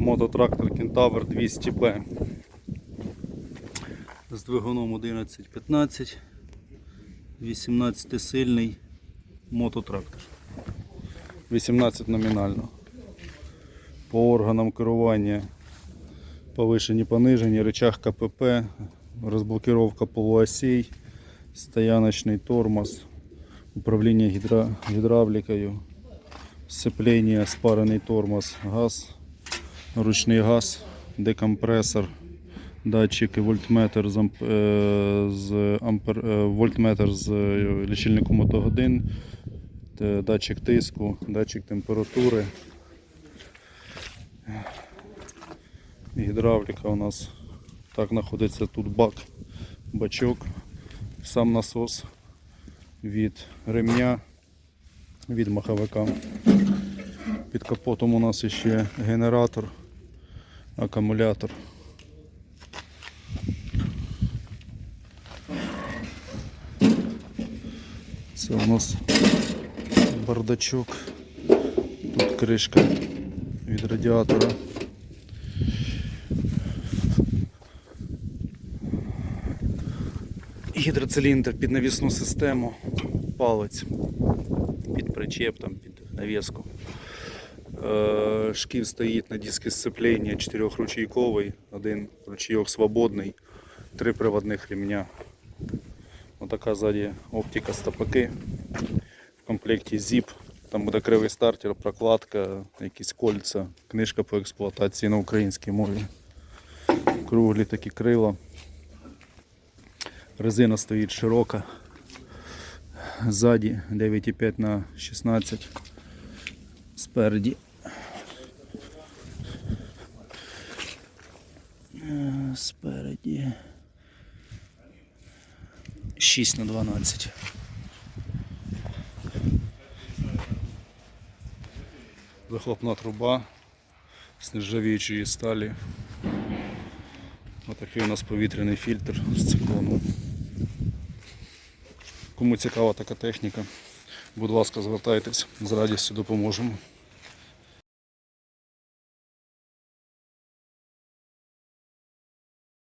Мототрактор Кентавр 200B з двигуном 1115, 18 сильний мототрактор. 18 номінально. По органам керування повишені понижені, рычаг КПП, розблокировка полуосей, стояночний тормоз, управління гідра... гідравлікою, сцеплення, спарений тормоз, газ, ручний газ, декомпресор, датчики, вольтметр з, е, з ампер... е, вольтметр з е, лічильником мотогодин, датчик тиску, датчик температури. Гідравліка у нас так знаходиться тут бак, бачок, сам насос від ремня, від маховика. Під капотом у нас ще генератор, акумулятор. Це у нас бардачок. Тут кришка від радіатора. Гідроциліндр під навісну систему, палець під причеп, там, під навіску. Е, Шків стоїть на дискі сцеплення, чотирьохручейковий, один ручейок свободний, три приводних ремня. Отака ззаді оптика стопаки. В комплекті ZIP. Там буде кривий стартер, прокладка, якісь кольця, книжка по експлуатації на українській мові. Круглі такі крила. Резина стоїть широка. Ззаді 9,5 на 16. Спереді. Спереді. 6 на 12. Вихлопна труба з нержавіючої сталі. Отакий у нас повітряний фільтр з циклоном. Кому цікава така техніка, будь ласка, звертайтесь, з радістю допоможемо.